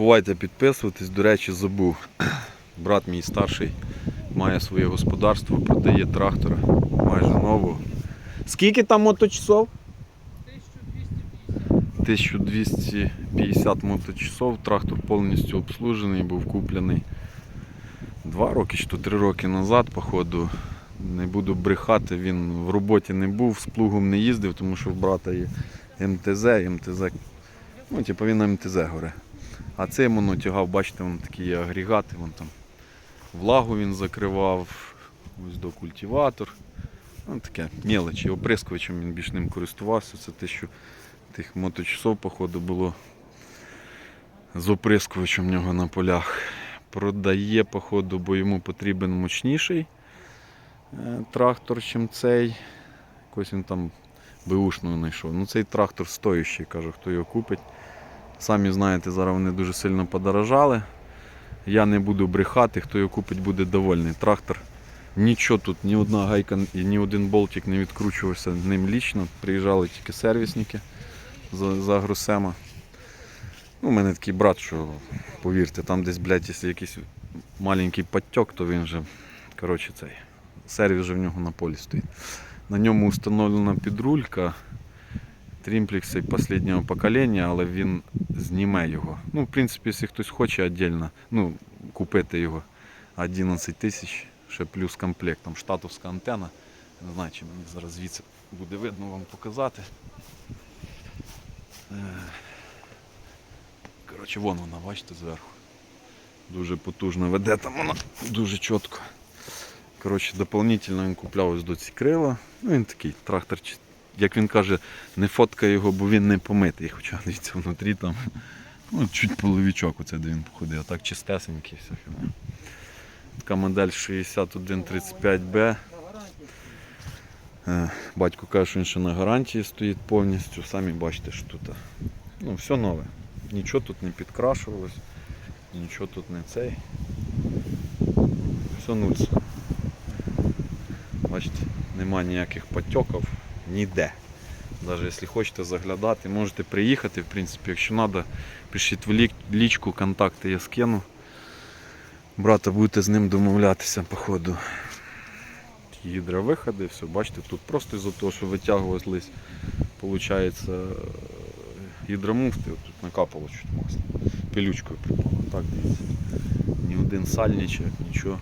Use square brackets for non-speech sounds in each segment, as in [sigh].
забувайте підписуватись. До речі, забув. [clears throat] Брат мій старший має своє господарство, продає трактора майже нового. Скільки там моточасов? 1250 моточасов. Трактор повністю обслужений, був куплений два роки чи то три роки назад, походу. Не буду брехати, він в роботі не був, з плугом не їздив, тому що в брата є МТЗ, МТЗ, ну, типу він на МТЗ горе. А цей воно тягав, бачите, вон такі є агрегати, вон там влагу він закривав, ось до культиватор. Ну, таке мелочі, оприскувачем він більш ним користувався. Це те, що тих моточасов, походу, було з оприскувачем в нього на полях. Продає, походу, бо йому потрібен мощніший е, трактор, чим цей. Якось він там беушного знайшов. Ну цей трактор стоящий, кажу, хто його купить. Самі знаєте, зараз вони дуже сильно подорожали. Я не буду брехати, хто його купить, буде довольний. Трактор. Нічого тут, ні одна гайка і ні один болтик не відкручувався ним лічно. Приїжджали тільки сервісники за, за Гросема. Ну, у мене такий брат, що повірте, там десь, блядь, якщо якийсь маленький подтек, то він вже, коротше, цей. Сервіс вже в нього на полі стоїть. На ньому встановлена підрулька трімплекси останнього покоління, але він зніме його. Ну, в принципі, якщо хтось хоче віддільно, ну, купити його 11 тисяч, ще плюс комплект, там штатовська антена. Не знаю, чи мені зараз звідси буде видно вам показати. Е, Коротше, вон вона, бачите, зверху. Дуже потужно веде там вона дуже чітко. Коротше, дополнительно він купляв ось до ці крила. Ну він такий трактор, як він каже, не фоткає його, бо він не помитий. Хоча дивіться внутрі там. Ну, чуть половичок оце, де він походив, так чистесенький все. Така модель 6135B. Е, Батько каже, що він ще на гарантії стоїть повністю. Самі бачите, що тут. Ну, все нове. Нічого тут не підкрашувалось, нічого тут не цей. Все нульс. Бачите, нема ніяких потьоків ніде. Навіть якщо хочете заглядати, можете приїхати, в принципі, якщо треба, пишіть в лічку, контакти я скину. Брата будете з ним домовлятися по ходу. Гідровиходи, все, бачите, тут просто із-за того, що витягувались, виходить, гідромуфти, тут накапало чуть масло. Пилючкою припало. Так, дивіться. Ні один сальничок, нічого,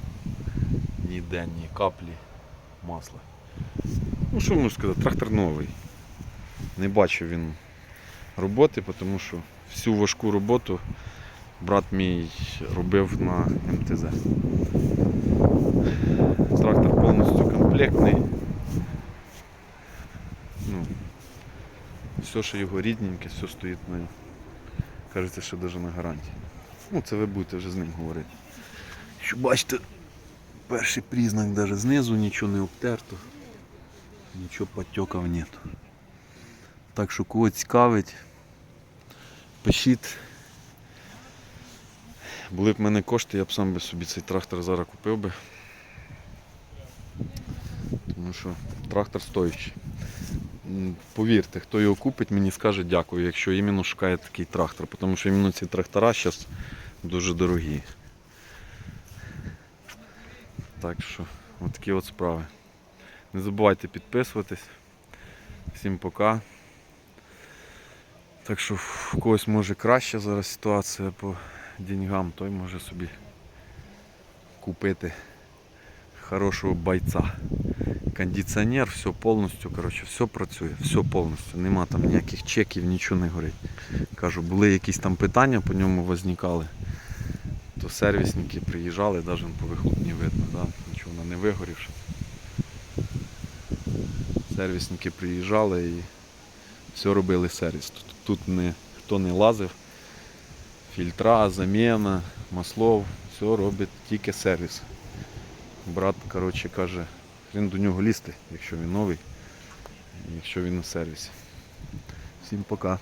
ніде, ні каплі масла. Ну що можу сказати, трактор новий. Не бачив він роботи, тому що всю важку роботу брат мій робив на МТЗ. Трактор повністю комплектний. Ну, все, що його рідненьке, все стоїть на, кажеться, що навіть на гарантії. Ну, це ви будете вже з ним говорити. Що бачите, перший признак навіть знизу нічого не обтерто, нічого потеків нету. Так що кого цікавить, пишіть. Були б в мене кошти, я б сам би собі цей трактор зараз купив би. Тому що трактор стоїть. М, Повірте, хто його купить, мені скаже дякую, якщо іменно шукає такий трактор. Тому що іменно ці трактора зараз дуже дорогі. Так що, от такі от справи. Не забувайте підписуватись. Всім пока. Так що в когось може краща зараз ситуація по деньгам, той може собі купити хорошого бойця. Кондиціонер, все повністю, коротше, все працює, все повністю. Нема там ніяких чеків, нічого не горить. Кажу, були якісь там питання по ньому возникали, то сервісники приїжджали, навіть по вихлопні видно, да? нічого не вигорівши. Сервісники приїжджали і все робили сервіс. Тут, тут ніхто не лазив. Фільтра, заміна, маслов, все робить тільки сервіс. Брат, коротше, каже, він до нього лізти, якщо він новий, якщо він на сервісі. Всім пока.